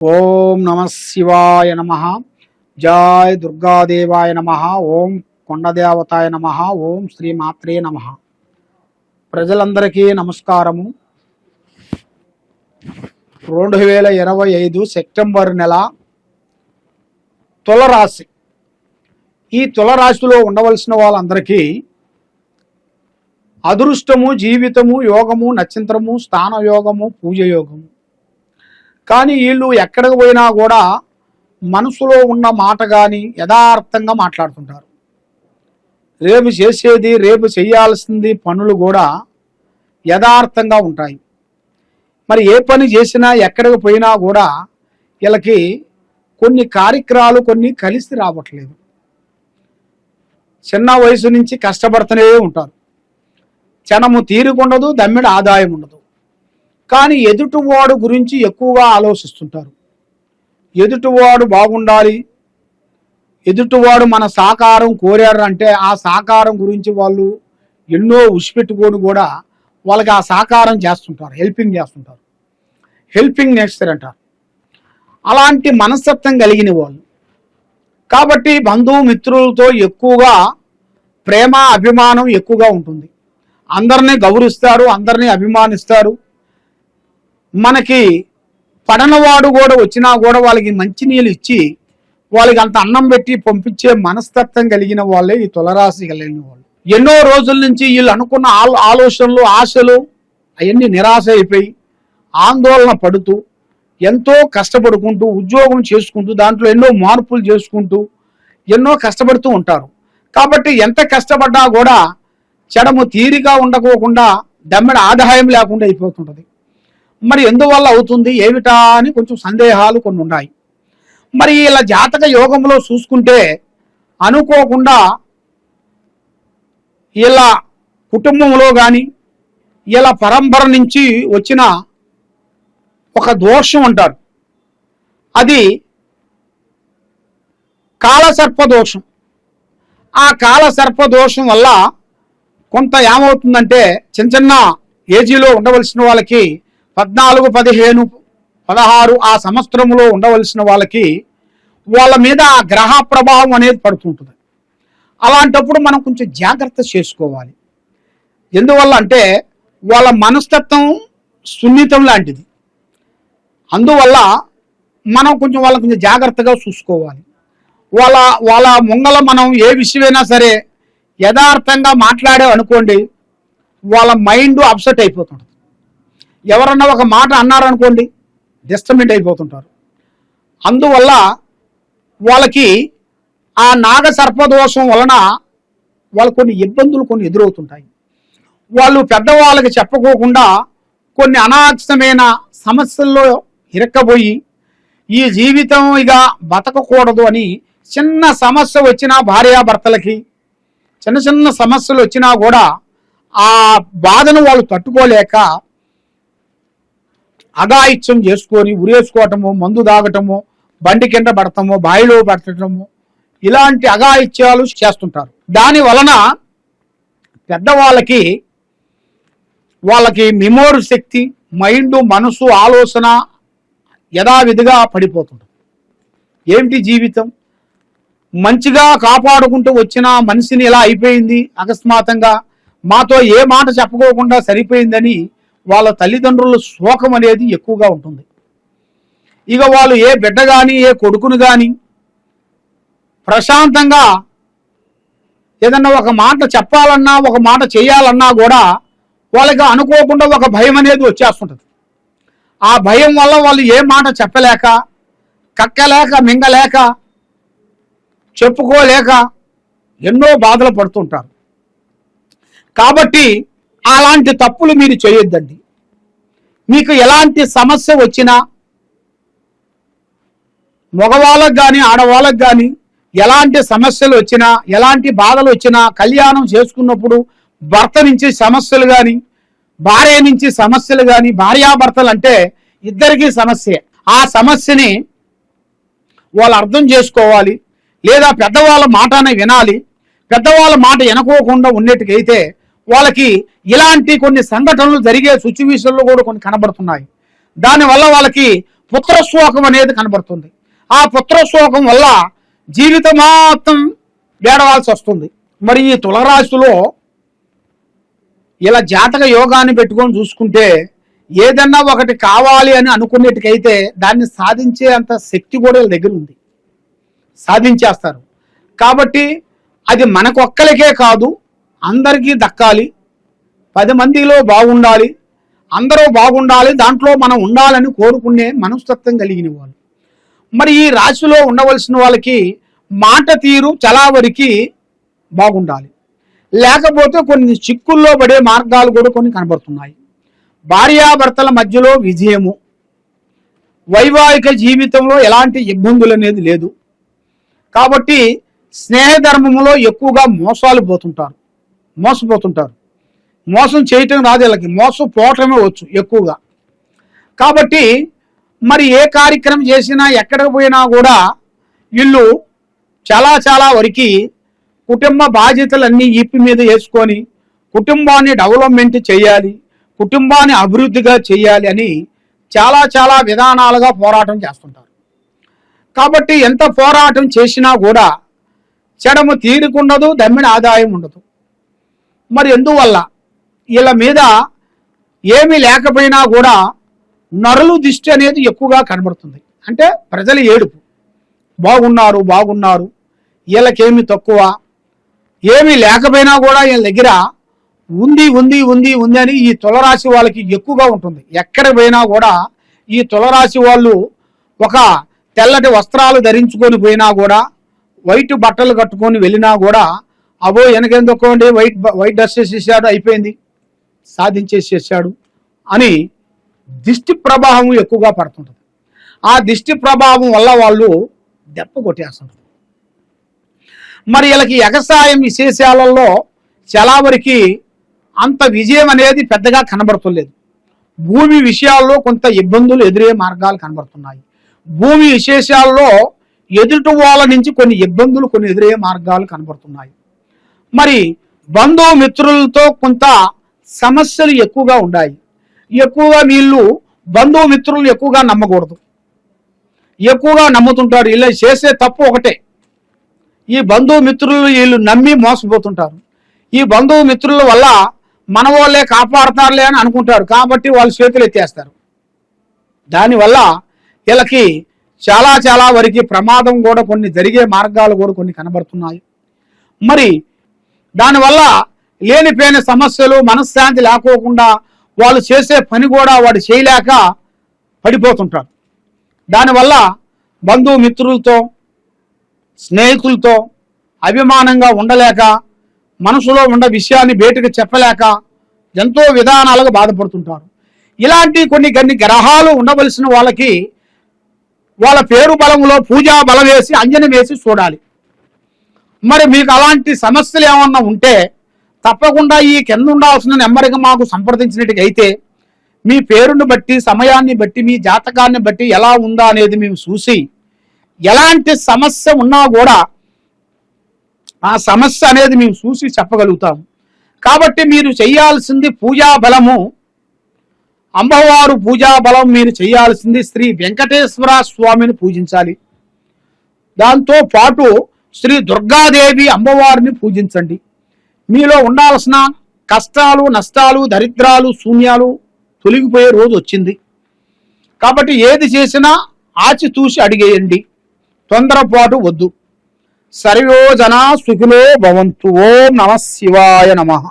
ఓం నమ శివాయ నమ. జాయ్ దుర్గాదేవాయ నమ. ఓం కొండదేవతాయ నమ. ఓం శ్రీ మాత్రే నమ. ప్రజలందరికీ నమస్కారము. రెండు వేల ఇరవై ఐదు సెప్టెంబర్ నెల తులరాశి. ఈ తులరాశిలో ఉండవలసిన వాళ్ళందరికీ అదృష్టము జీవితము యోగము నక్షత్రము స్థాన యోగము పూజ యోగము కానీ వీళ్ళు ఎక్కడికి పోయినా కూడా మనసులో ఉన్న మాట కానీ యథార్థంగా మాట్లాడుతుంటారు. రేపు చేసేది రేపు చేయాల్సింది పనులు కూడా యథార్థంగా ఉంటాయి. మరి ఏ పని చేసినా ఎక్కడికి పోయినా కూడా వీళ్ళకి కొన్ని కార్యక్రమాలు కొన్ని కలిసి రావట్లేదు. చిన్న వయసు నుంచి కష్టపడుతూనే ఉంటారు. క్షణము తీరుకుండదు దమ్మిడి ఆదాయం ఉండదు. కానీ ఎదుటివాడు గురించి ఎక్కువగా ఆలోచిస్తుంటారు. ఎదుటివాడు బాగుండాలి ఎదుటివాడు మన సాకారం కోరారు అంటే ఆ సాకారం గురించి వాళ్ళు ఎన్నో ఉసిపెట్టుకొని కూడా వాళ్ళకి ఆ సాకారం చేస్తుంటారు హెల్పింగ్ చేస్తుంటారు. హెల్పింగ్ నేచర్ అంటారు. అలాంటి మనస్తత్వం కలిగిన వాళ్ళు. కాబట్టి బంధుమిత్రులతో ఎక్కువగా ప్రేమ అభిమానం ఎక్కువగా ఉంటుంది. అందరినీ గౌరవిస్తారు అందరినీ అభిమానిస్తారు. మనకి పడనవాడు కూడా వచ్చినా కూడా వాళ్ళకి మంచి నీళ్ళు ఇచ్చి వాళ్ళకి అంత అన్నం పెట్టి పంపించే మనస్తత్వం కలిగిన వాళ్ళే ఈ తులరాశి కలిగిన వాళ్ళు. ఎన్నో రోజుల నుంచి వీళ్ళు అనుకున్న ఆలోచనలు ఆశలు అవన్నీ నిరాశ అయిపోయి ఆందోళన పడుతూ ఎంతో కష్టపడుకుంటూ ఉద్యోగం చేసుకుంటూ దాంట్లో ఎన్నో మార్పులు చేసుకుంటూ ఎన్నో కష్టపడుతూ ఉంటారు. కాబట్టి ఎంత కష్టపడ్డా కూడా చెడము తీరిగా ఉండకోకుండా దమ్మెడ ఆదాయం లేకుండా అయిపోతుంటుంది. మరి ఎందువల్ల అవుతుంది? ఏమిటా అని కొంచెం సందేహాలు కొన్ని ఉన్నాయి మరి ఇలా జాతక యోగంలో చూసుకుంటే అనుకోకుండా ఇలా కుటుంబంలో కానీ ఇలా పరంపర నుంచి వచ్చిన ఒక దోషం అంటారు. అది కాలసర్ప దోషం. ఆ కాలసర్ప దోషం వల్ల కొంత ఏమవుతుందంటే చిన్న చిన్న ఏజీలో ఉండవలసిన వాళ్ళకి పద్నాలుగు పదిహేను పదహారు ఆ సంవత్సరంలో ఉండవలసిన వాళ్ళకి వాళ్ళ మీద ఆ గ్రహ ప్రభావం అనేది పడుతుంటుంది. అలాంటప్పుడు మనం కొంచెం జాగ్రత్త చేసుకోవాలి. ఎందువల్ల అంటే వాళ్ళ మనస్తత్వం సున్నితం లాంటిది. అందువల్ల మనం కొంచెం వాళ్ళని కొంచెం జాగ్రత్తగా చూసుకోవాలి. వాళ్ళ వాళ్ళ ముంగల మనం ఏ విషయమైనా సరే యథార్థంగా మాట్లాడే అనుకోండి వాళ్ళ మైండ్ అప్సెట్ అయిపోతుంది ఎవరన్నా ఒక మాట అన్నారనుకోండి డిస్టర్మెంట్ అయిపోతుంటారు. అందువల్ల వాళ్ళకి ఆ నాగ సర్పదోషం వలన వాళ్ళు కొన్ని ఇబ్బందులు కొన్ని ఎదురవుతుంటాయి. వాళ్ళు పెద్దవాళ్ళకి చెప్పుకోకుండా కొన్ని అనాక్షమైన సమస్యల్లో ఇరక్కబోయి ఈ జీవితం ఇక బతకకూడదు అని చిన్న సమస్య వచ్చినా భార్యాభర్తలకి చిన్న చిన్న సమస్యలు వచ్చినా కూడా ఆ బాధను వాళ్ళు తట్టుకోలేక అగాయిత్యం చేసుకొని ఉరేసుకోవటము మందు తాగటము బండి కింద పడటము బాయిలో పడటము ఇలాంటి అగాయిత్యాలు చేస్తుంటారు. దాని వలన పెద్దవాళ్ళకి వాళ్ళకి మెమోరీ శక్తి మైండ్ మనసు ఆలోచన యథావిధిగా పడిపోతుంది. ఏమిటి జీవితం? మంచిగా కాపాడుకుంటూ వచ్చిన మనిషిని ఇలా అయిపోయింది? అకస్మాత్తంగా మాతో ఏ మాట చెప్పుకోకుండా సరిపోయిందని వాళ్ళ తల్లిదండ్రుల శోకం అనేది ఎక్కువగా ఉంటుంది. ఇక వాళ్ళు ఏ బిడ్డ కానీ ఏ కొడుకును కానీ ప్రశాంతంగా ఏదన్నా ఒక మాట చెప్పాలన్నా ఒక మాట చేయాలన్నా కూడా వాళ్ళకి అనుకోకుండా ఒక భయం అనేది వచ్చేస్తుంటుంది. ఆ భయం వల్ల వాళ్ళు ఏ మాట చెప్పలేక కక్కలేక మింగలేక చెప్పుకోలేక ఎన్నో బాధలు పడుతుంటారు. కాబట్టి అలాంటి తప్పులు మీరు చేయొద్దండి. మీకు ఎలాంటి సమస్య వచ్చినా మగవాళ్ళకు కానీ ఆడవాళ్ళకు కానీ ఎలాంటి సమస్యలు వచ్చినా ఎలాంటి బాధలు వచ్చినా కళ్యాణం చేసుకున్నప్పుడు భర్త నుంచి సమస్యలు కానీ భార్య నుంచి సమస్యలు కానీ భార్యాభర్తలు అంటే ఇద్దరికీ సమస్య. ఆ సమస్యని వాళ్ళు అర్థం చేసుకోవాలి. లేదా పెద్దవాళ్ళ మాటనే వినాలి. పెద్దవాళ్ళ మాట వినకోకుండా ఉన్నట్టుకైతే వాళ్ళకి ఇలాంటి కొన్ని సంఘటనలు జరిగే సిచ్యువేషన్లు కూడా కొన్ని కనబడుతున్నాయి. దానివల్ల వాళ్ళకి పుత్రశోకం అనేది కనబడుతుంది. ఆ పుత్రశోకం వల్ల జీవితం మాత్రం వేడవాల్సి వస్తుంది. మరి ఈ తులరాశిలో ఇలా జాతక యోగాన్ని పెట్టుకొని చూసుకుంటే ఏదన్నా ఒకటి కావాలి అని అనుకునేటికైతే దాన్ని సాధించే అంత శక్తి కూడా వీళ్ళ దగ్గర ఉంది. సాధించేస్తారు. కాబట్టి అది మనకొక్కలకే కాదు అందరికీ దక్కాలి. పది మందిలో బాగుండాలి. అందరూ బాగుండాలి. దాంట్లో మనం ఉండాలని కోరుకునే మనస్తత్వం కలిగిన వాళ్ళు. మరి ఈ రాశిలో ఉండవలసిన వాళ్ళకి మాట తీరు చలావరికి బాగుండాలి. లేకపోతే కొన్ని చిక్కుల్లో పడే మార్గాలు కూడా కొన్ని కనబడుతున్నాయి. భార్యాభర్తల మధ్యలో విజయము. వైవాహిక జీవితంలో ఎలాంటి ఇబ్బందులు అనేది లేదు. కాబట్టి స్నేహధర్మంలో ఎక్కువగా మోసాలు పోతుంటారు. మోసపోతుంటారు. మోసం చేయటం రాదు వీళ్ళకి. మోసం పోవటమే వచ్చు ఎక్కువగా. కాబట్టి మరి ఏ కార్యక్రమం చేసినా ఎక్కడికి పోయినా కూడా వీళ్ళు చాలా చాలా వరకు కుటుంబ బాధ్యతలన్నీ ఈపి మీద వేసుకొని కుటుంబాన్ని డెవలప్మెంట్ చేయాలి కుటుంబాన్ని అభివృద్ధిగా చేయాలి అని చాలా చాలా విధానాలుగా పోరాటం చేస్తుంటారు. కాబట్టి ఎంత పోరాటం చేసినా కూడా చెడము తీరుకుండదు దమ్మిన ఆదాయం ఉండదు. మరి ఎందువల్ల? వీళ్ళ మీద ఏమీ లేకపోయినా కూడా నరులు దిష్టి అనేది ఎక్కువగా కనబడుతుంది. అంటే ప్రజల ఏడుపు. బాగున్నారు బాగున్నారు. వీళ్ళకేమి తక్కువ. ఏమీ లేకపోయినా కూడా వీళ్ళ దగ్గర ఉంది ఉంది ఉంది ఉంది అని ఈ తులరాశి వాళ్ళకి ఎక్కువగా ఉంటుంది. ఎక్కడ పోయినా కూడా ఈ తులరాశి వాళ్ళు ఒక తెల్లటి వస్త్రాలు ధరించుకొని పోయినా కూడా వైట్ బట్టలు కట్టుకొని వెళ్ళినా కూడా అబో వెనకెందుకోండి? వైట్ వైట్ డ్రెస్ చేసేసాడు అయిపోయింది. సాధించేసేసాడు అని దిష్టి ప్రభావం ఎక్కువగా పడుతుంటుంది. ఆ దిష్టి ప్రభావం వల్ల వాళ్ళు దెబ్బ కొట్టేస్తుంటారు మరి వీళ్ళకి ఎగసాయం విశేషాలలో చాలా వరకు అంత విజయం అనేది పెద్దగా కనబడుతులేదు. భూమి విషయాల్లో కొంత ఇబ్బందులు ఎదురే మార్గాలు కనబడుతున్నాయి. భూమి విశేషాల్లో ఎదుటి వాళ్ళ నుంచి కొన్ని ఇబ్బందులు కొన్ని ఎదురే మార్గాలు కనబడుతున్నాయి. మరి బంధువు మిత్రులతో కొంత సమస్యలు ఎక్కువగా ఉన్నాయి ఎక్కువగా వీళ్ళు బంధువు మిత్రులు ఎక్కువగా నమ్మకూడదు. ఎక్కువగా నమ్ముతుంటారు. ఇలా చేసే తప్పు ఒకటే. ఈ బంధువు మిత్రులు వీళ్ళు నమ్మి మోసపోతుంటారు. ఈ బంధువు మిత్రుల వల్ల మన వాళ్ళే కాపాడతారులే అని అనుకుంటారు. కాబట్టి వాళ్ళు చేతులు ఎత్తేస్తారు. దానివల్ల వీళ్ళకి చాలా చాలా వరకు ప్రమాదం కూడా కొన్ని జరిగే మార్గాలు కూడా కొన్ని కనబడుతున్నాయి. మరి దానివల్ల లేనిపోయిన సమస్యలు మనశ్శాంతి లేకోకుండా వాళ్ళు చేసే పని కూడా వాడు చేయలేక పడిపోతుంటారు. దానివల్ల బంధుమిత్రులతో స్నేహితులతో అభిమానంగా ఉండలేక మనసులో ఉన్న విషయాన్ని బయటకు చెప్పలేక ఎంతో విధానాలుగా బాధపడుతుంటారు. ఇలాంటి కొన్ని కొన్ని గ్రహాలు ఉండవలసిన వాళ్ళకి వాళ్ళ పేరు బలంలో పూజా బలం వేసి అంజనం వేసి చూడాలి. మరి మీకు అలాంటి సమస్యలు ఏమన్నా ఉంటే తప్పకుండా ఈ కింద ఉండాల్సిన నెంబర్కి మాకు సంప్రదించినట్టుగా అయితే మీ పేరుని బట్టి సమయాన్ని బట్టి మీ జాతకాన్ని బట్టి ఎలా ఉందా అనేది మేము చూసి ఎలాంటి సమస్య ఉన్నా కూడా ఆ సమస్య అనేది మేము చూసి చెప్పగలుగుతాము కాబట్టి మీరు చేయాల్సింది పూజా బలము. అమ్మవారు పూజా బలం మీరు చేయాల్సింది శ్రీ వెంకటేశ్వర స్వామిని పూజించాలి. దాంతో పాటు శ్రీ దుర్గాదేవి అమ్మవారిని పూజించండి. మీలో ఉండాల్సిన కష్టాలు నష్టాలు దరిద్రాలు శూన్యాలు తొలగిపోయే రోజు వచ్చింది. కాబట్టి ఏది చేసినా ఆచితూసి అడిగేయండి. తొందరపాటు వద్దు. సర్వోజన సుఖిలో భవంతు. ఓం నమ శివాయ నమః.